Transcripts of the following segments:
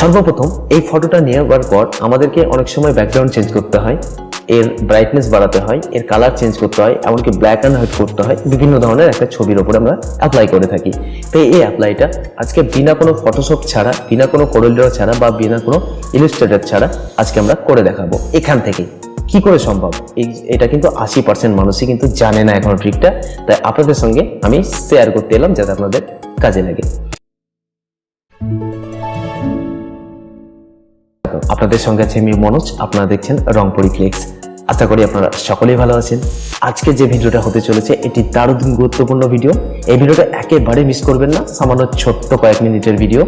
সর্বপ্রথম এই ফটোটা নেওয়ার পর আমাদেরকে অনেক সময় ব্যাকগ্রাউন্ড চেঞ্জ করতে হয়। এর ব্রাইটনেস বাড়াতে হয়, এর কালার চেঞ্জ করতে হয়, এমনকি ব্ল্যাক অ্যান্ড হোয়াইট করতে হয়। বিভিন্ন ধরনের একটা ছবির ওপরে আমরা অ্যাপ্লাই করে থাকি। তো এই অ্যাপ্লাইটা আজকে বিনা কোনো ফটোশপ ছাড়া, বিনা কোনো কোরেলিডর ছাড়া বা বিনা কোনো ইলিস্ট্রেটার ছাড়া আজকে আমরা করে দেখাবো। এখান থেকে কি করে সম্ভব? এই, এটা কিন্তু আশি পার্সেন্ট মানুষই কিন্তু জানে না এখনও ট্রিকটা তাই আপনাদের সঙ্গে আমি শেয়ার করতে এলাম যাতে আপনাদের কাজে লাগে। আপনাদের সঙ্গে আছে আমি মনোজ, আপনারা দেখছেন রংপুরি ফ্লেক্স। আশা করি আপনারা সকলেই ভালো আছেন। আজকে যে ভিডিওটা হতে চলেছে, এটি দারুণ গুরুত্বপূর্ণ ভিডিও। এই ভিডিওটা একেবারে মিস করবেন না, সামান্য ছোট্ট কয়েক মিনিটের ভিডিও।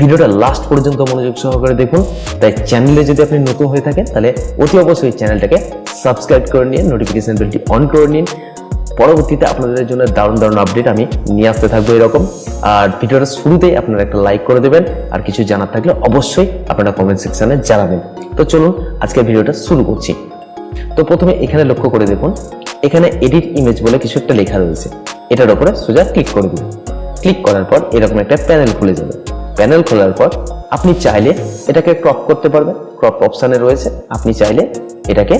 ভিডিওটা লাস্ট পর্যন্ত মনোযোগ সহকারে দেখুন। তাই চ্যানেলে যদি আপনি নতুন হয়ে থাকেন, তাহলে অতি অবশ্যই চ্যানেলটাকে সাবস্ক্রাইব করে নিন নোটিফিকেশন বেলটি অন করে নিন। পরবর্তীতে আপনাদের জন্য দারুণ দারুণ আপডেট আমি নিয়ে আসতে থাকব এরকম। আর ভিডিওটা শুরুতেই আপনারা একটা লাইক করে দেবেন। আর কিছু জানার থাকলে অবশ্যই আপনারা কমেন্ট সেকশনে জানাবেন। তো চলুন আজকে ভিডিওটা শুরু করছি। তো প্রথমে এখানে লক্ষ্য করে দেখুন, এখানে এডিট ইমেজ বলে কিছু একটা লেখা রয়েছে। এটার উপরে সোজা ক্লিক করে দিন। ক্লিক করার পর এরকম একটা প্যানেল খুলে যাবে। প্যানেল খোলার পর আপনি চাইলে এটাকে ক্রপ করতে পারবেন। ক্রপ অপশানে রয়েছে। আপনি চাইলে এটাকে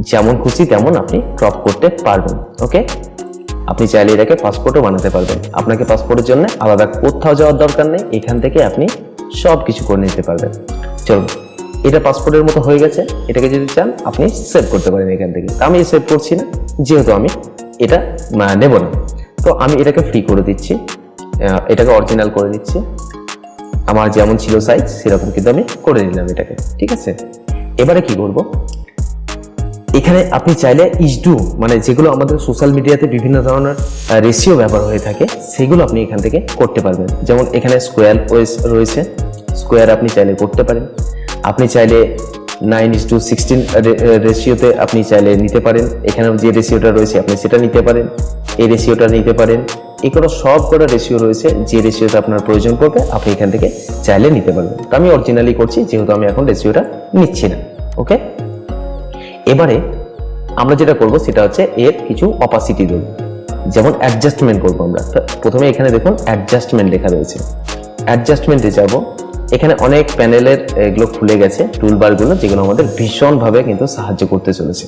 যেমন খুশি তেমন আপনি ক্রপ করতে পারবেন ওকে আপনি চাইলে এটাকে পাসপোর্টও বানাতে পারবেন। আপনাকে পাসপোর্টের জন্য আলাদা কোথাও যাওয়ার দরকার নেই এখান থেকে আপনি সব কিছু করে নিতে পারবেন। চলুন এটা পাসপোর্টের মতো হয়ে গেছে। এটাকে যদি চান আপনি সেভ করতে পারেন এখান থেকে। আমি সেভ করছি না যেহেতু আমি এটা আহ, নেব না। তো আমি এটাকে ফ্রি করে দিচ্ছি এটাকে অরিজিনাল করে দিচ্ছি। আমার যেমন ছিল সাইজ সেরকম কিন্তু আমি করে নিলাম এটাকে ঠিক আছে? এবারে কি করব? এখানে আপনি চাইলে ইসডু মানে যেগুলো আমাদের সোশ্যাল মিডিয়াতে বিভিন্ন ধরনের রেশিও ব্যবহার হয়ে থাকে, সেগুলো আপনি এখান থেকে করতে পারবেন। যেমন এখানে স্কোয়ার রয়েছে। স্কোয়ার আপনি চাইলে করতে পারেন। আপনি চাইলে নাইন ইস টু সিক্সটিন রেশিওতে আপনি চাইলে নিতে পারেন। এখানে যে রেশিওটা রয়েছে, আপনি সেটা নিতে পারেন। এই রেশিওটা নিতে পারেন। এগুলো সব কটা রেশিও রয়েছে, যে রেশিওটা আপনার প্রয়োজন পড়বে, আপনি এখান থেকে চাইলে নিতে পারবেন। তো আমি অরিজিনালি করছি, যেহেতু আমি এখন রেশিওটা নিচ্ছি না ওকে এবারে আমরা যেটা করব সেটা হচ্ছে এর কিছু অপাসিটি দেব। যেমন অ্যাডজাস্টমেন্ট করব আমরা। প্রথমে এখানে দেখুন অ্যাডজাস্টমেন্ট লেখা রয়েছে। অ্যাডজাস্টমেন্টে যাব। এখানে অনেক প্যানেলের এগুলো খুলে গেছে টুলবারগুলো যেগুলো আমাদের ভীষণভাবে কিন্তু সাহায্য করতে চলেছে।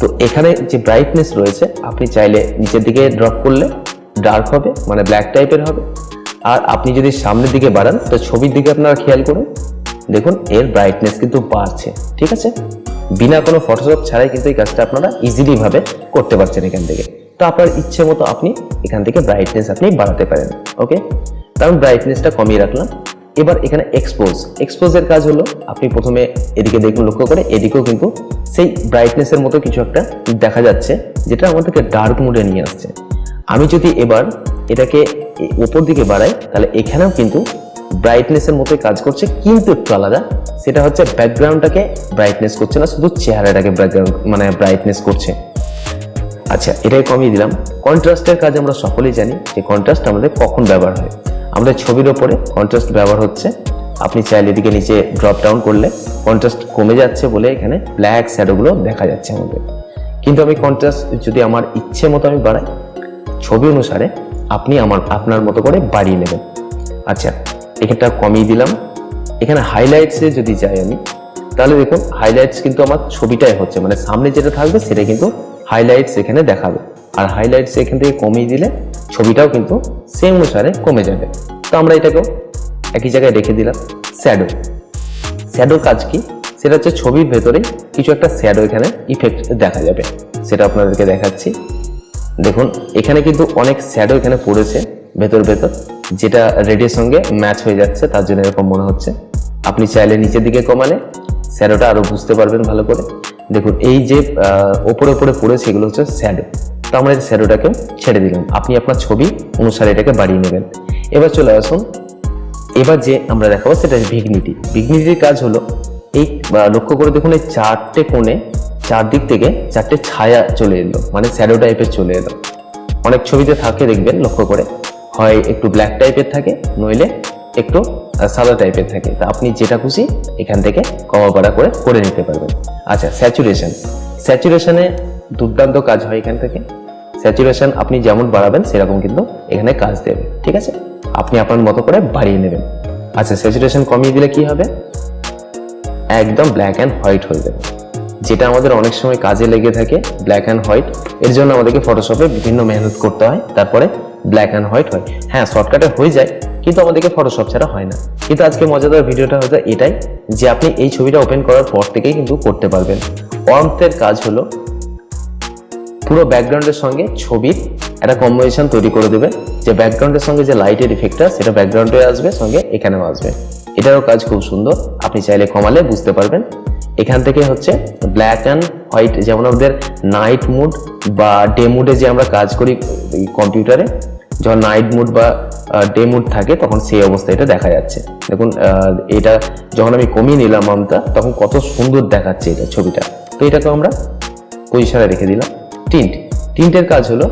তো এখানে যে ব্রাইটনেস রয়েছে, আপনি চাইলে নিচের দিকে ড্রপ করলে ডার্ক হবে মানে ব্ল্যাক টাইপের হবে। আর আপনি যদি সামনের দিকে বাড়ান, তো ছবির দিকে আপনারা খেয়াল করুন। দেখুন এর ব্রাইটনেস কিন্তু বাড়ছে, ঠিক আছে? বিনা কোনো ফটোশপ ছাড়াই কিন্তু এই কাজটা আপনারা ইজিলি ভাবে করতে পারছেন এখান থেকে। তো আপনার ইচ্ছে মতো আপনি এখান থেকে ব্রাইটনেস আপনি বাড়াতে পারেন ওকে কারণ ব্রাইটনেসটা কমিয়ে রাখলাম। এবার এখানে এক্সপোজ এক্সপোজের কাজ হলো, আপনি প্রথমে এদিকে দেখুন, লক্ষ্য করে এদিকেও কিন্তু সেই ব্রাইটনেসের মতো কিছু একটা দেখা যাচ্ছে, যেটা আমাদেরকে ডার্ক মুডে নিয়ে আসছে। আমি যদি এবার এটাকে উপর দিকে বাড়াই, তাহলে এখানেও কিন্তু ব্রাইটনেসের মতোই কাজ করছে, কিন্তু একটু আলাদা। সেটা হচ্ছে ব্যাকগ্রাউন্ডটাকে ব্রাইটনেস করছে না, শুধু চেহারাটাকে ব্যাকগ্রাউন্ড মানে ব্রাইটনেস করছে। আচ্ছা এটাই কমিয়ে দিলাম। কন্ট্রাস্টের কাজ আমরা সকলেই জানি যে কন্ট্রাস্ট আমাদের কখন ব্যবহার হয়। আমাদের ছবির ওপরে কন্ট্রাস্ট ব্যবহার হচ্ছে। আপনি চাইলে এদিকে নিচে ড্রপ ডাউন করলে কন্ট্রাস্ট কমে যাচ্ছে বলে এখানে ব্ল্যাক শ্যাডোগুলো দেখা যাচ্ছে আমাদের। কিন্তু আমি কন্ট্রাস্ট যদি আমার ইচ্ছে মতো আমি বাড়াই, ছবি অনুসারে আপনি আমার, আপনার মতো করে বাড়িয়ে নেবেন। আচ্ছা এখানটা কমিয়ে দিলাম। এখানে হাইলাইটসে যদি যাই আমি, তাহলে দেখুন হাইলাইটস কিন্তু আমার ছবিটাই হচ্ছে। মানে সামনে যেটা থাকবে সেটা কিন্তু হাইলাইটস এখানে দেখাবে। আর হাইলাইটস এখান থেকে কমিয়ে দিলে ছবিটাও কিন্তু সেম অনুসারে কমে যাবে। তো আমরা এটাকেও একই জায়গায় রেখে দিলাম শ্যাডো শ্যাডোর কাজ কি? সেটা হচ্ছে ছবির ভেতরে কিছু একটা শ্যাডো এখানে ইফেক্ট দেখা যাবে। সেটা আপনাদেরকে দেখাচ্ছি। দেখুন, এখানে কিন্তু অনেক শ্যাডো এখানে পড়েছে, ভেতর ভেতর, যেটা রেডের সঙ্গে ম্যাচ হয়ে যাচ্ছে, তার জন্য এরকম মনে হচ্ছে। আপনি চাইলে নিচের দিকে কমালে শ্যাডোটা আরও বুঝতে পারবেন ভালো করে। দেখুন, এই যে ওপরে ওপরে পড়েছে, এগুলো হচ্ছে শ্যাডো তো আমরা এই শ্যাডোটাকে ছেড়ে দিলাম। আপনি আপনার ছবি অনুসারে এটাকে বাড়িয়ে নেবেন। এবার চলে আসুন। এবার যে আমরা দেখাবো, সেটা ভিগনিটি ভিগনিটির কাজ হলো, এই লক্ষ্য করে দেখুন, এই চারটে কোণে চারদিক থেকে চারটে ছায়া চলে এলো মানে শ্যাডো টাইপের চলে এলো। অনেক ছবিতে থাকে, দেখবেন, লক্ষ্য করে। হয় একটু ব্ল্যাক টাইপের থাকে, নইলে একটু সাদা টাইপের থাকে। তা আপনি যেটা খুশি এখান থেকে কমা বাড়া করে করে নিতে পারবেন। আচ্ছা স্যাচুরেশন স্যাচুরেশনে দুর্দান্ত কাজ হয় এখান থেকে। স্যাচুরেশন আপনি যেমন বাড়াবেন, সেরকম কিন্তু এখানে কাজ দেবে। ঠিক আছে? আপনি আপনার মতো করে বাড়িয়ে নেবেন। আচ্ছা স্যাচুরেশন কমিয়ে দিলে কি হবে? একদম ব্ল্যাক অ্যান্ড হোয়াইট হয়ে যাবে। যেটা আমাদের অনেক সময় কাজে লেগে থাকে ব্ল্যাক অ্যান্ড হোয়াইট এর জন্য আমাদেরকে ফটোশপে বিভিন্ন মেহনত করতে হয়, তারপরে ব্ল্যাক অ্যান্ড হোয়াইট হয়। হ্যাঁ শর্টকাটে হয়ে যায়, কিন্তু আমাদেরকে ফটোশপ ছাড়া হয় না। কিন্তু আজকে মজাদার ভিডিওটা হয়তো এটাই, যে আপনি এই ছবিটা ওপেন করার পর থেকেই কিন্তু করতে পারবেন। অর্মথের কাজ হলো, পুরো ব্যাকগ্রাউন্ডের সঙ্গে ছবির একটা কম্বিনেশন তৈরি করে দেবে। যে ব্যাকগ্রাউন্ডের সঙ্গে যে লাইটের ইফেক্টটা সেটা ব্যাকগ্রাউন্ডে আসবে, সঙ্গে এখানেও আসবে। এটারও কাজ খুব সুন্দর, আপনি চাইলে কমালে বুঝতে পারবেন। এখান থেকে হচ্ছে ব্ল্যাক অ্যান্ড হোয়াইট যেমন আমাদের নাইট মুড বা ডে মুডে যে আমরা কাজ করি কম্পিউটারে যখন নাইট মুড বা ডে মুড থাকে, তখন সেই অবস্থা এটা দেখা যাচ্ছে। দেখুন এটা যখন আমি কমিয়ে নিলাম আমটা, তখন কত সুন্দর দেখাচ্ছে এটা ছবিটা। তো এটাকে আমরা পজিশনে রেখে দিলাম। টিন্ট টিন্টের কাজ হলো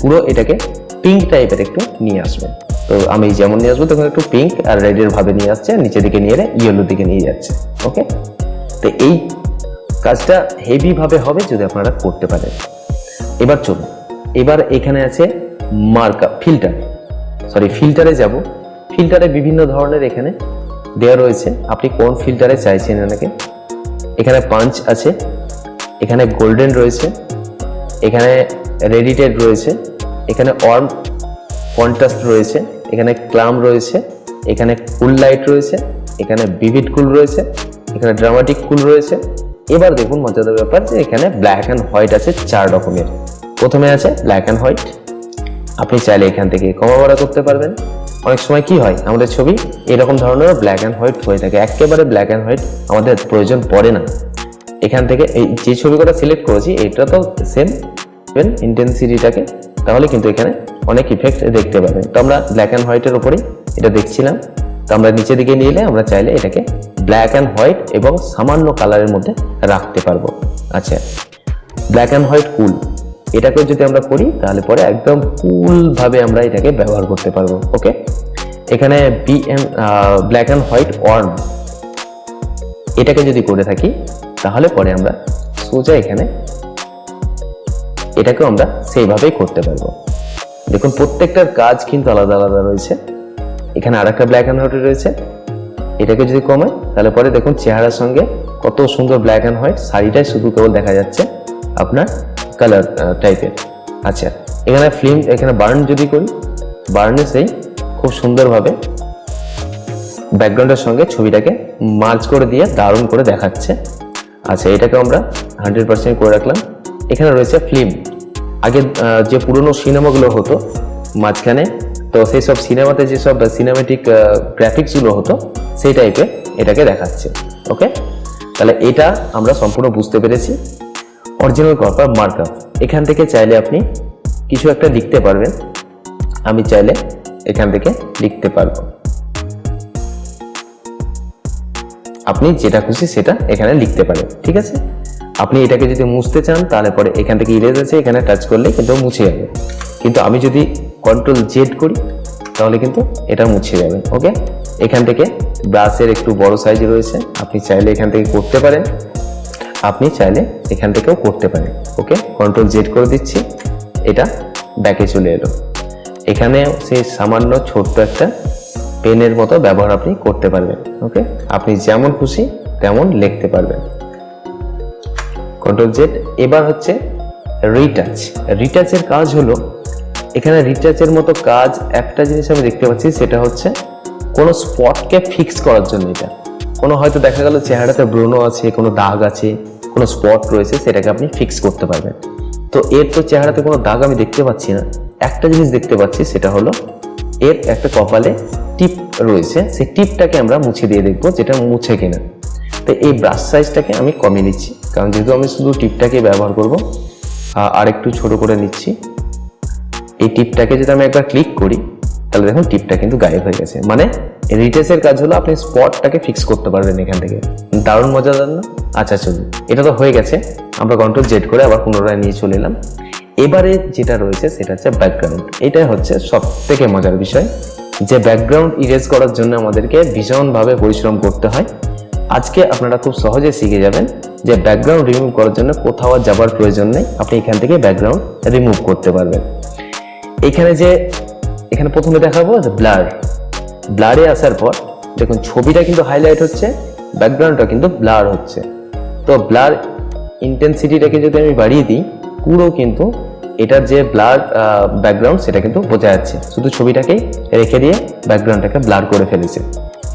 পুরো এটাকে পিঙ্ক টাইপের একটু নিয়ে আসবে তো আমি যেমন নিয়ে আসব, তখন একটু পিঙ্ক আর রেডের ভাবে নিয়ে আসছে, নিচের দিকে নিয়ে ইয়েলো দিকে নিয়ে যাচ্ছে। ওকে তো এই কাজটা হেভি ভাবে হবে যদি আপনারা করতে পারেন। এবার চলুন। এবার এখানে আছে মার্কা ফিল্টার সরি ফিল্টারে যাব। ফিল্টারে বিভিন্ন ধরনের এখানে দেওয়া রয়েছে। আপনি কোন ফিল্টারে চাইছেন এনাকে? এখানে পাঞ্চ আছে। এখানে গোল্ডেন রয়েছে। এখানে রেডিটেড রয়েছে। এখানে অর্ম কন্ট্রাস্ট রয়েছে। এখানে ক্লাম রয়েছে। এখানে কুল লাইট রয়েছে। এখানে বিভিড কুল রয়েছে। এখানে ড্রামাটিক কুল রয়েছে। এবার দেখুন মজাদার ব্যাপার যে এখানে ব্ল্যাক অ্যান্ড হোয়াইট আছে চার রকমের। প্রথমে আছে ব্ল্যাক অ্যান্ড হোয়াইট আপনি চাইলে এখান থেকে কমা বাড়া করতে পারবেন। অনেক সময় কি হয়, আমাদের ছবি এরকম ধরনের ব্ল্যাক অ্যান্ড হোয়াইট হয়ে থাকে। একেবারে ব্ল্যাক অ্যান্ড হোয়াইট আমাদের প্রয়োজন পড়ে না। এখান থেকে এই যে ছবিটা সিলেক্ট করেছি, এটা তো সেম ইন্টেন্সিটিটাকে তাহলে কিন্তু এখানে অনেক ইফেক্ট দেখতে পাবেন। তো আমরা ব্ল্যাক অ্যান্ড হোয়াইটের উপরেই এটা দেখছিলাম। তো আমরা নিচের দিকে নিয়ে এলে আমরা চাইলে এটাকে ব্ল্যাক অ্যান্ড হোয়াইট এবং সামান্য কালারের মধ্যে রাখতে পারব। আচ্ছা ব্ল্যাক অ্যান্ড হোয়াইট কুল এটাকে যদি আমরা করি তাহলে পরে একদম কুল ভাবে আমরা এটাকে ব্যবহার করতে পারব ওকে এখানে B M black and white অর্ম এটাকে যদি করে থাকি, তাহলে পরে আমরা সোজা এখানে এটাকেও আমরা সেইভাবেই করতে পারব। দেখুন, প্রত্যেকটার কাজ কিন্তু আলাদা আলাদা রয়েছে। এখানে আরেকটা ব্ল্যাক অ্যান্ড হোয়াইট রয়েছে। এটাকে যদি কমাই, তাহলে পরে দেখুন চেহারার সঙ্গে কত সুন্দর ব্ল্যাক অ্যান্ড হোয়াইট শাড়িটাই শুধু কেবল দেখা যাচ্ছে আপনার কালার টাইপের আচ্ছা এখানে ফিল্ম এখানে বার্ন যদি করি বার্নে সেই খুব সুন্দরভাবে ব্যাকগ্রাউন্ডের সঙ্গে ছবিটাকে মার্চ করে দিয়ে দারুণ করে দেখাচ্ছে। আচ্ছা এটাকে আমরা হান্ড্রেড পার্সেন্ট করে রাখলাম। এখানে রয়েছে ফিল্ম আগে যে পুরনো সিনেমাগুলো হতো, মাঝখানে তো সেই সব সিনেমাতে যেসব সিনেমেটিক গ্রাফিক্সগুলো হতো, সেই টাইপে এটাকে দেখাচ্ছে ওকে তাহলে এটা আমরা সম্পূর্ণ বুঝতে পেরেছি। অরিজিনাল কপার মার্কআপ এখান থেকে চাইলে আপনি কিছু একটা লিখতে পারবেন। আমি চাইলে এখান থেকে লিখতে পারব। আপনি যেটা খুশি সেটা এখানে লিখতে পারেন, ঠিক আছে? আপনি এটাকে যদি মুছতে চান, তাহলে পরে এখান থেকে ইরেজ আছে, এখানে টাচ করলে কিন্তু মুছে যাবে। কিন্তু আমি যদি কন্ট্রোল জেড করি, তাহলে কিন্তু এটা মুছে যাবে ওকে এখান থেকে ব্রাশের একটু বড় সাইজ রয়েছে, আপনি চাইলে এখান থেকে করতে পারেন, আপনি চাইলে এখান থেকেও করতে পারেন ওকে কন্ট্রোল জেড করে দিচ্ছি, এটা ব্যাকে চলে এলো। এখানে সেই সামান্য ছোট্ট একটা পেনের মতো ব্যবহার আপনি করতে পারবেন ওকে আপনি যেমন খুশি তেমন লিখতে পারবেন। কন্ট্রোল জেড এবার হচ্ছে রিটাচ রিটাচের কাজ হলো এখানে রিচার্জের মতো কাজ একটা জিনিস আমি দেখতে পাচ্ছি, সেটা হচ্ছে কোনো স্পটকে ফিক্স করার জন্য এটা। কোনো হয়তো দেখা গেল চেহারাতে ব্রণ আছে, কোনো দাগ আছে, কোনো স্পট রয়েছে, সেটাকে আপনি ফিক্স করতে পারবেন। তো এর তো চেহারাতে কোনো দাগ আমি দেখতে পাচ্ছি না। একটা জিনিস দেখতে পাচ্ছি, সেটা হলো এর একটা কপালে টিপ রয়েছে। সেই টিপটাকে আমরা মুছে দিয়ে দেখব যেটা মুছে কিনা। তো এই ব্রাশ সাইজটাকে আমি কমিয়ে নিচ্ছি। কারণ যেহেতু আমি শুধু টিপটাকে ব্যবহার করব আর একটু ছোট করে নিচ্ছি। এই টিপটাকে যদি আমি একবার ক্লিক করি, তাহলে দেখুন টিপটা কিন্তু গায়েব হয়ে গেছে। মানে রিটেসের কাজ হলো আপনি স্পটটাকে ফিক্স করতে পারবেন এখান থেকে। দারুণ মজাদার না আচ্ছা চলুন। এটা তো হয়ে গেছে। আমরা কন্ট্রোল জেড করে আবার পুনরায় নিয়ে চলে এলাম। এবারে যেটা রয়েছে, সেটা হচ্ছে ব্যাকগ্রাউন্ড এটাই হচ্ছে সব থেকে মজার বিষয়। যে ব্যাকগ্রাউন্ড ইরেজ করার জন্য আমাদেরকে ভীষণভাবে পরিশ্রম করতে হয়। আজকে আপনারা খুব সহজে শিখে যাবেন যে ব্যাকগ্রাউন্ড রিমুভ করার জন্য কোথাও যাবার প্রয়োজন নেই। আপনি এখান থেকে ব্যাকগ্রাউন্ড রিমুভ করতে পারবেন। এখানে যে, এখানে প্রথমে দেখাবো যে ব্লার ব্লারে আসার পর, দেখুন ছবিটা কিন্তু হাইলাইট হচ্ছে ব্যাকগ্রাউন্ডটা কিন্তু ব্লার হচ্ছে। তো ব্লার ইন্টেন্সিটিটাকে যদি আমি বাড়িয়ে দিই, পুরো কিন্তু এটার যে ব্লার ব্যাকগ্রাউন্ড সেটা কিন্তু বোঝা যাচ্ছে। শুধু ছবিটাকেই রেখে দিয়ে ব্যাকগ্রাউন্ডটাকে ব্লার করে ফেলেছে।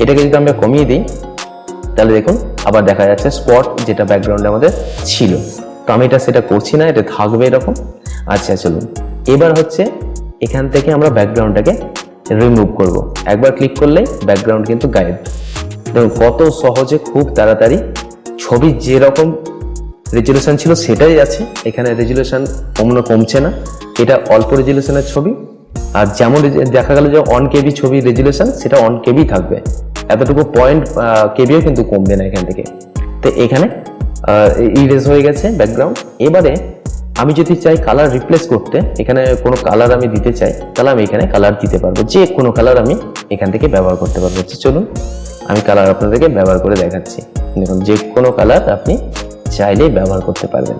এটাকে যদি আমরা কমিয়ে দিই, তাহলে দেখুন আবার দেখা যাচ্ছে স্পট যেটা ব্যাকগ্রাউন্ডে আমাদের ছিল। তো আমি এটা সেটা করছি না, এটা থাকবে এরকম। আচ্ছা চলুন। এবার হচ্ছে এখান থেকে আমরা ব্যাকগ্রাউন্ডটাকে রিমুভ করব। একবার ক্লিক করলেই ব্যাকগ্রাউন্ড কিন্তু গায়েব দেখুন, কত সহজে খুব তাড়াতাড়ি ছবি যেরকম রেজুলেশন ছিল সেটাই আছে। এখানে রেজুলেশন কমনো কমছে না। এটা অল্প রেজুলেশনের ছবি। আর যেমন দেখা গেল যে অন কেবি ছবি রেজুলেশন সেটা অন কেবি থাকবে। এতটুকু পয়েন্ট কেবিও কিন্তু কমবে না এখান থেকে। তো এখানে ইরেজ হয়ে গেছে ব্যাকগ্রাউন্ড এবারে আমি যদি চাই কালার রিপ্লেস করতে এখানে কোনো কালার আমি দিতে চাই তাহলে আমি এখানে কালার দিতে পারব। যে কোনো কালার আমি এখান থেকে ব্যবহার করতে পারব। আচ্ছা, চলুন আমি কালার আপনাদেরকে ব্যবহার করে দেখাচ্ছি। দেখুন যে কোনো কালার আপনি চাইলেই ব্যবহার করতে পারবেন।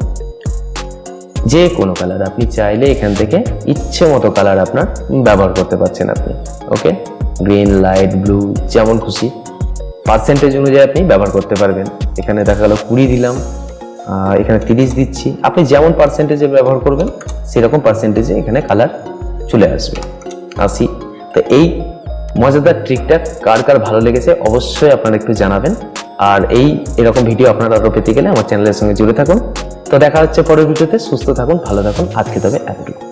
যে কোনো কালার আপনি চাইলে এখান থেকে ইচ্ছে মতো কালার আপনার ব্যবহার করতে পারছেন আপনি। ওকে গ্রিন লাইট ব্লু যেমন খুশি। পার্সেন্টেজ অনুযায়ী আপনি ব্যবহার করতে পারবেন। এখানে দেখা গেল কুড়ি দিলাম। এখানে তিরিশ দিচ্ছি। আপনি যেমন পার্সেন্টেজে ব্যবহার করবেন, সেরকম পার্সেন্টেজে এখানে কালার চলে আসবে। আসি। তো এই মজাদার ট্রিকটা কার কার ভালো লেগেছে অবশ্যই আপনারা একটু জানাবেন। আর এই এরকম ভিডিও আপনারা আরও পেতে গেলে আমার চ্যানেলের সঙ্গে জুড়ে থাকুন। তো দেখা হচ্ছে পরের ভিডিওতে। সুস্থ থাকুন, ভালো থাকুন। আজকে তবে এতটুকু।